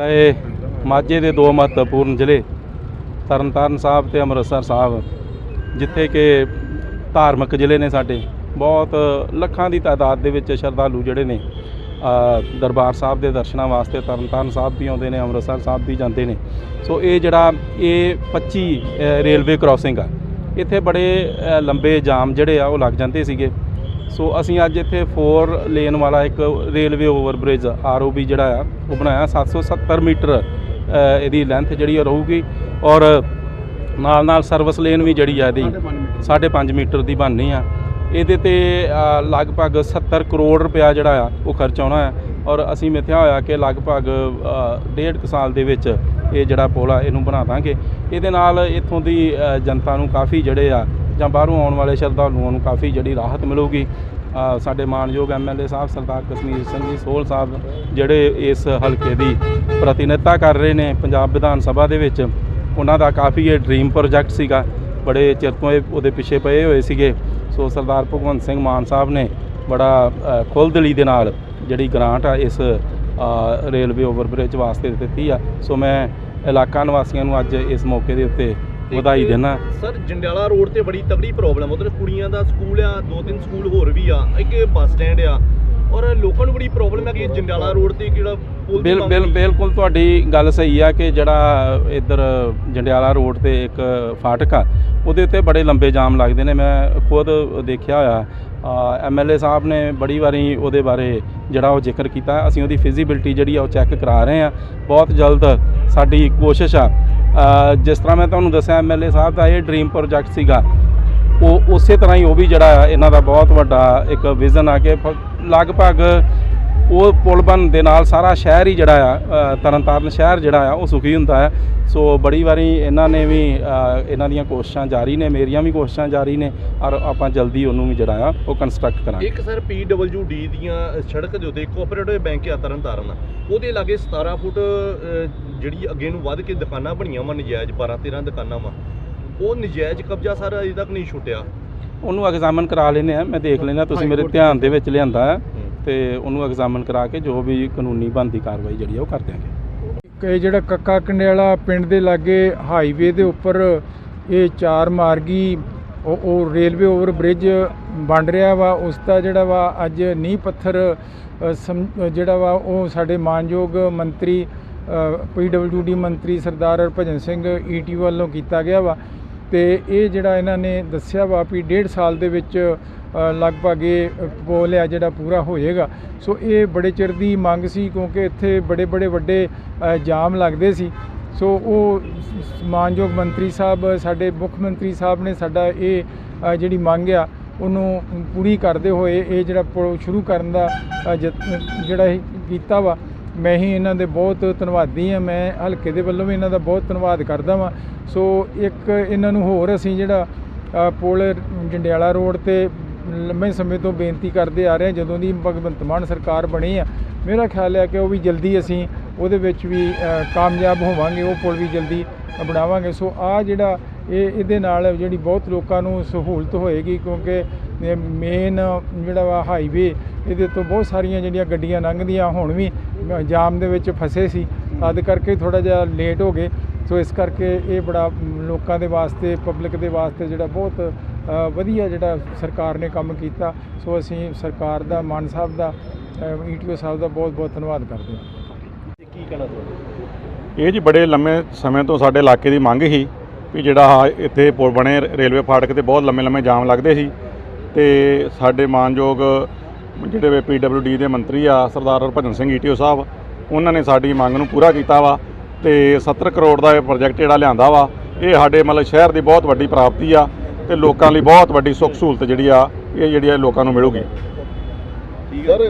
ਇਹ ਮਾਝੇ ਦੇ ਦੋ ਮਹੱਤਵਪੂਰਨ ਜ਼ਿਲ੍ਹੇ, ਤਰਨਤਾਰਨ ਸਾਹਿਬ ਤੇ ਅੰਮ੍ਰਿਤਸਰ ਸਾਹਿਬ, ਜਿੱਥੇ ਕਿ ਧਾਰਮਿਕ ਜ਼ਿਲ੍ਹੇ ਨੇ ਸਾਡੇ। ਬਹੁਤ ਲੱਖਾਂ ਦੀ ਤਾਦਾਦ ਦੇ ਵਿੱਚ ਸ਼ਰਧਾਲੂ ਜਿਹੜੇ ਨੇ ਦਰਬਾਰ ਸਾਹਿਬ ਦੇ ਦਰਸ਼ਨਾਂ ਵਾਸਤੇ ਤਰਨਤਾਰਨ ਸਾਹਿਬ ਵੀ ਆਉਂਦੇ ਨੇ, ਅੰਮ੍ਰਿਤਸਰ ਸਾਹਿਬ ਵੀ ਜਾਂਦੇ ਨੇ। ਸੋ ਇਹ ਜਿਹੜਾ ਇਹ 25 ਰੇਲਵੇ ਕ੍ਰਾਸਿੰਗ ਆ। ਇੱਥੇ ਬੜੇ ਲੰਬੇ ਜਾਮ ਜਿਹੜੇ ਆ ਉਹ ਲੱਗ ਜਾਂਦੇ ਸੀਗੇ। ਸੋ ਅਸੀਂ ਅੱਜ ਇੱਥੇ 4 ਲੇਨ ਵਾਲਾ ਇੱਕ ਰੇਲਵੇ ਓਵਰਬ੍ਰਿਜ ਆਰਓਬੀ ਜਿਹੜਾ ਆ ਉਹ ਬਣਾਇਆ। 770 ਮੀਟਰ ਇਹਦੀ ਲੈਂਥ ਜਿਹੜੀ ਆ ਰਹੂਗੀ ਔਰ ਨਾਲ ਨਾਲ ਸਰਵਿਸ ਲੇਨ ਵੀ ਜਿਹੜੀ ਆ ਇਹਦੀ 5.5 ਮੀਟਰ ਦੀ ਬਣਨੀ ਆ। ਇਹਦੇ ਤੇ ਲਗਭਗ 70 ਕਰੋੜ ਰੁਪਇਆ ਜਿਹੜਾ ਆ ਉਹ ਖਰਚ ਆਉਣਾ ਹੈ ਔਰ ਅਸੀਂ ਮਿਥਿਆ ਹੋਇਆ ਕਿ ਲਗਭਗ ਅ, ਡੇਢ ਕੁ ਸਾਲ ਦੇ ਵਿੱਚ ਇਹ ਜਿਹੜਾ ਪੁਲ ਆ ਇਹਨੂੰ ਬਣਾ ਦਾਂਗੇ। ਇਹਦੇ ਨਾਲ ਇੱਥੋਂ ਦੀ ਜਨਤਾ ਨੂੰ ਕਾਫੀ ਜਿਹੜੇ ਆ ਜਾਂ ਬਾਹਰੋਂ ਆਉਣ ਵਾਲੇ ਸ਼ਰਧਾਲੂਆਂ ਨੂੰ ਕਾਫੀ ਜਿਹੜੀ ਰਾਹਤ ਮਿਲੂਗੀ। ਸਾਡੇ ਮਾਨਯੋਗ ਐਮਐਲਏ ਸਾਹਿਬ ਸਰਦਾਰ ਕਸ਼ਮੀਰ ਸਿੰਘ ਜੀ ਸੋਹਲ ਸਾਹਿਬ ਜਿਹੜੇ ਇਸ ਹਲਕੇ ਦੀ ਪ੍ਰਤੀਨਿਧਤਾ ਕਰ ਰਹੇ ਨੇ ਪੰਜਾਬ ਵਿਧਾਨ ਸਭਾ ਦੇ ਵਿੱਚ ਉਹਨਾਂ ਦਾ ਕਾਫੀ ਇਹ ਡ੍ਰੀਮ ਪ੍ਰੋਜੈਕਟ ਸੀਗਾ। ਬੜੇ ਚਿਰ ਤੋਂ ਇਹ ਉਹਦੇ ਪਿੱਛੇ ਪਏ ਹੋਏ ਸੀਗੇ। ਸੋ ਸਰਦਾਰ ਭਗਵੰਤ ਸਿੰਘ ਮਾਨ ਸਾਹਿਬ ਨੇ ਬੜਾ ਅ, ਖੁੱਲ੍ਹਦਿਲੀ ਦੇ ਨਾਲ ਜਿਹੜੀ ਗ੍ਰਾਂਟ ਆ ਇਸ ਰੇਲਵੇ ਓਵਰਬ੍ਰਿਜ ਵਾਸਤੇ ਦਿੱਤੀ ਆ। ਸੋ ਮੈਂ ਇਲਾਕਾ ਨਿਵਾਸੀਆਂ ਨੂੰ ਅੱਜ ਇਸ ਮੌਕੇ ਦੇ ਉੱਤੇ ਵਧਾਈ ਦੇਣਾ। ਸਰ ਜੰਡਿਆਲਾ ਰੋਡ ਤੇ ਬੜੀ ਤਗੜੀ ਪ੍ਰੋਬਲਮ ਉਧਰ ਕੁੜੀਆਂ ਦਾ ਸਕੂਲ ਆ ਦੋ ਤਿੰਨ ਸਕੂਲ ਹੋਰ ਵੀ ਆ ਇੱਕ ਬੱਸ ਸਟੈਂਡ ਆ। ਔਰ ਲੋਕਾਂ ਨੂੰ ਬੜੀ ਪ੍ਰੋਬਲਮ ਹੈ ਕਿ ਜੰਡਿਆਲਾ ਰੋਡ ਤੇ ਜਿਹੜਾ ਪੁਲ ਬਿਲ ਬਿਲ। ਬਿਲਕੁਲ ਤੁਹਾਡੀ ਗੱਲ ਸਹੀ ਆ ਕਿ ਜਿਹੜਾ ਇੱਧਰ ਜੰਡਿਆਲਾ ਰੋਡ ਤੇ ਇੱਕ ਫਾਟਕ ਆ ਉਹਦੇ ਉੱਤੇ ਬੜੇ ਲੰਬੇ ਜਾਮ ਲੱਗਦੇ ਨੇ। ਮੈਂ ਖੁਦ ਦੇਖਿਆ ਹੋਇਆ। ਐਮਐਲਏ ਸਾਹਿਬ ਨੇ ਬੜੀ ਵਾਰੀ ਉਹਦੇ ਬਾਰੇ ਜਿਹੜਾ ਉਹ ਜ਼ਿਕਰ ਕੀਤਾ। ਅਸੀਂ ਉਹਦੀ ਫਿਜ਼ੀਬਿਲਟੀ ਜਿਹੜੀ ਆ ਉਹ ਚੈੱਕ ਕਰਾ ਰਹੇ ਆ। ਬਹੁਤ ਜਲਦ ਸਾਡੀ ਕੋਸ਼ਿਸ਼ ਆ ਜਿਸ ਤਰ੍ਹਾਂ ਮੈਂ ਤੁਹਾਨੂੰ ਦੱਸਿਆ ਐਮਐਲਏ ਸਾਹਿਬ ਦਾ ਇਹ ਡ੍ਰੀਮ ਪ੍ਰੋਜੈਕਟ ਸੀਗਾ। ਉਹ ਉਸੇ ਤਰ੍ਹਾਂ ਹੀ ਉਹ ਵੀ ਜਿਹੜਾ ਆ, ਇਹਨਾਂ ਦਾ ਬਹੁਤ ਵੱਡਾ ਇੱਕ ਵਿਜ਼ਨ ਆ ਕਿ ਲਗਭਗ ਉਹ ਪੁਲ ਬਣ ਦੇ ਨਾਲ ਸਾਰਾ ਸ਼ਹਿਰ ਹੀ ਜਿਹੜਾ ਆ ਤਰਨਤਾਰਨ ਸ਼ਹਿਰ ਜਿਹੜਾ ਆ ਉਹ ਸੁਖੀ ਹੁੰਦਾ ਹੈ। ਸੋ ਬੜੀ ਵਾਰੀ ਇਹਨਾਂ ਨੇ ਵੀ ਇਹਨਾਂ ਦੀਆਂ ਕੋਸ਼ਿਸ਼ਾਂ ਜਾਰੀ ਨੇ ਮੇਰੀਆਂ ਵੀ ਕੋਸ਼ਿਸ਼ਾਂ ਜਾਰੀ ਨੇ ਔਰ ਆਪਾਂ ਜਲਦੀ ਉਹਨੂੰ ਵੀ ਜਿਹੜਾ ਆ ਉਹ ਕੰਸਟਰਕਟ ਕਰਾਂਗੇ। ਇੱਕ ਸਰ ਡੀ ਦੀਆਂ ਸੜਕ ਦੇ ਉੱਤੇ ਕੋਆਪਰੇਟਿਵ ਬੈਂਕ ਆ ਤਰਨਤਾਰਨ। ਉਹਦੇ ਲਾਗੇ 17 ਫੁੱਟ ਜਿਹੜੀ ਅੱਗੇ ਨੂੰ ਵੱਧ ਕੇ ਦੁਕਾਨਾਂ ਬਣੀਆਂ ਵਾ ਨਜਾਇਜ਼ 12 13 ਦੁਕਾਨਾਂ ਵਾ। ਉਹ ਨਜਾਇਜ਼ ਕਬਜ਼ਾ ਸਰ ਅਜੇ ਤੱਕ ਨਹੀਂ ਛੁੱਟਿਆ। ਉਹਨੂੰ ਐਗਜ਼ਾਮਨ ਕਰਾ ਲੈਨੇ ਆ ਮੈਂ ਦੇਖ ਲੈਣਾ ਤੁਸੀਂ ਮੇਰੇ ਧਿਆਨ ਦੇ ਵਿੱਚ ਲਿਆਂਦਾ ਹੈ। ਤੇ ਉਹਨੂੰ ਐਗਜ਼ਾਮਨ ਕਰਾ ਕੇ ਜੋ ਵੀ ਕਾਨੂੰਨੀ ਬਣਦੀ ਕਾਰਵਾਈ ਜਿਹੜੀ ਆ ਉਹ ਕਰ ਦਿਆਂਗੇ। ਇੱਕ ਇਹ ਜਿਹੜਾ ਕੱਕਾ ਕੰਡਿਆਲਾ ਪਿੰਡ ਦੇ ਲਾਗੇ ਹਾਈਵੇ ਦੇ ਉੱਪਰ ਇਹ ਚਾਰ ਮਾਰਗੀ, ਉਹ ਉਹ ਰੇਲਵੇ ਓਵਰ ਬ੍ਰਿਜ ਬਣ ਰਿਹਾ ਵਾ, ਉਸ ਦਾ ਜਿਹੜਾ ਵਾ ਅੱਜ ਨੀਂਹ ਪੱਥਰ ਸਮ- ਜਿਹੜਾ ਵਾ ਉਹ ਸਾਡੇ ਮਾਨਯੋਗ ਮੰਤਰੀ ਪੀਡਬਲਯੂਡੀ ਮੰਤਰੀ ਸਰਦਾਰ ਹਰਭਜਨ ਸਿੰਘ ਈਟੀ ਵੱਲੋਂ ਕੀਤਾ ਗਿਆ ਵਾ ਤੇ ਇਹ ਜਿਹੜਾ ਇਹਨਾਂ ਨੇ ਦੱਸਿਆ ਵਾ ਵੀ ਡੇਢ ਸਾਲ ਦੇ ਵਿੱਚ ਲਗਭਗ ਇਹ ਪੋਲ ਆ ਜਿਹੜਾ ਪੂਰਾ ਹੋ ਜਾਏਗਾ ਸੋ ਇਹ ਬੜੇ ਚਿਰ ਦੀ ਮੰਗ ਸੀ ਕਿਉਂਕਿ ਇੱਥੇ ਬੜੇ ਬੜੇ ਵੱਡੇ ਜਾਮ ਲੱਗਦੇ ਸੀ। ਸੋ ਉਹ ਮਾਨਯੋਗ ਮੰਤਰੀ ਸਾਹਿਬ ਸਾਡੇ ਮੁੱਖ ਮੰਤਰੀ ਸਾਹਿਬ ਨੇ ਸਾਡਾ ਇਹ ਜਿਹੜੀ ਮੰਗ ਆ ਉਹਨੂੰ ਪੂਰੀ ਕਰਦੇ ਹੋਏ ਇਹ ਜਿਹੜਾ ਪੁਲ ਸ਼ੁਰੂ ਕਰਨ ਦਾ ਅ, ਜਿਹੜਾ ਇਹ ਕੀਤਾ ਵਾ ਮੈਂ ਹੀ ਇਹਨਾਂ ਦੇ ਬਹੁਤ ਧੰਨਵਾਦੀ ਆ ਮੈਂ ਹਲਕੇ ਦੇ ਵੱਲੋਂ ਵੀ ਇਹਨਾਂ ਦਾ ਬਹੁਤ ਧੰਨਵਾਦ ਕਰਦਾ ਵਾਂ। ਸੋ ਇੱਕ ਇਹਨਾਂ ਨੂੰ ਹੋਰ ਅਸੀਂ ਜਿਹੜਾ ਪੁਲ ਜੰਡਿਆਲਾ ਰੋਡ ਤੇ ਲੰਮੇ ਸਮੇਂ ਤੋਂ ਬੇਨਤੀ ਕਰਦੇ ਆ ਰਹੇ ਹਾਂ, ਜਦੋਂ ਦੀ ਭਗਵੰਤ ਮਾਨ ਸਰਕਾਰ ਬਣੀ ਆ, ਮੇਰਾ ਖਿਆਲ ਹੈ ਕਿ ਉਹ ਵੀ ਜਲਦੀ ਅਸੀਂ ਉਹਦੇ ਵਿੱਚ ਵੀ ਕਾਮਯਾਬ ਹੋਵਾਂਗੇ, ਉਹ ਪੁਲ ਵੀ ਜਲਦੀ ਬਣਾਵਾਂਗੇ। ਸੋ ਆ ਜਿਹੜਾ ਇਹ, ਇਹਦੇ ਨਾਲ ਜਿਹੜੀ ਬਹੁਤ ਲੋਕਾਂ ਨੂੰ ਸਹੂਲਤ ਹੋਏਗੀ, ਕਿਉਂਕਿ ਮੇਨ ਜਿਹੜਾ ਵਾ ਹਾਈਵੇ ਇਹਦੇ ਤੋਂ ਬਹੁਤ ਸਾਰੀਆਂ ਜਿਹੜੀਆਂ ਗੱਡੀਆਂ ਲੰਘਦੀਆਂ, ਹੁਣ ਵੀ ਜਾਮ ਦੇ ਵਿੱਚ ਫਸੇ ਸੀ। ਤਦ ਕਰਕੇ ਥੋੜਾ ਜਿਹਾ ਲੇਟ ਹੋ ਗਏ। ਸੋ ਇਸ ਕਰਕੇ ਇਹ ਬੜਾ ਲੋਕਾਂ ਦੇ ਵਾਸਤੇ ਪਬਲਿਕ ਦੇ ਵਾਸਤੇ ਜਿਹੜਾ ਬਹੁਤ ਵਧੀਆ ਜਿਹੜਾ ਸਰਕਾਰ ਨੇ ਕੰਮ ਕੀਤਾ ਸੋ ਅਸੀਂ ਸਰਕਾਰ ਦਾ ਮਾਨ ਸਾਹਿਬ ਦਾ ਈਟੀਓ ਸਾਹਿਬ ਦਾ ਬਹੁਤ ਬਹੁਤ ਧੰਨਵਾਦ ਕਰਦੇ ਹਾਂ। ਕੀ ਕਹਿਣਾ ਚਾਹੁੰਦੇ ਇਹ ਜੀ ਬੜੇ ਲੰਮੇ ਸਮੇਂ ਤੋਂ ਸਾਡੇ ਇਲਾਕੇ ਦੀ ਮੰਗ ਸੀ ਵੀ ਜਿਹੜਾ ਇੱਥੇ ਪੁਲ ਬਣੇ ਰੇਲਵੇ ਫਾਟਕ ਤੇ ਬਹੁਤ ਲੰਮੇ ਲੰਮੇ ਜਾਮ ਲੱਗਦੇ ਸੀ। ਤੇ ਸਾਡੇ ਮਾਨਯੋਗ ਜਿਹੜੇ ਪੀਡਬਲਯੂਡੀ ਦੇ ਮੰਤਰੀ ਆ ਸਰਦਾਰ ਹਰਭਜਨ ਸਿੰਘ ਈਟੀਓ ਸਾਹਿਬ ਉਹਨਾਂ ਨੇ ਸਾਡੀ ਮੰਗ ਨੂੰ ਪੂਰਾ ਕੀਤਾ ਵਾ ਤੇ 70 ਕਰੋੜ ਦਾ ਇਹ ਪ੍ਰੋਜੈਕਟ ਜਿਹੜਾ ਲਿਆਂਦਾ ਵਾ ਇਹ ਸਾਡੇ ਮਤਲਬ ਸ਼ਹਿਰ ਦੀ ਬਹੁਤ ਵੱਡੀ ਪ੍ਰਾਪਤੀ ਆ। ਤੇ ਲੋਕਾਂ ਲਈ ਬਹੁਤ ਵੱਡੀ ਸੁੱਖ ਸਹੂਲਤ ਜਿਹੜੀ ਆ, ਇਹ ਜਿਹੜੀ ਆ ਲੋਕਾਂ ਨੂੰ ਮਿਲੂਗੀ। ਠੀਕ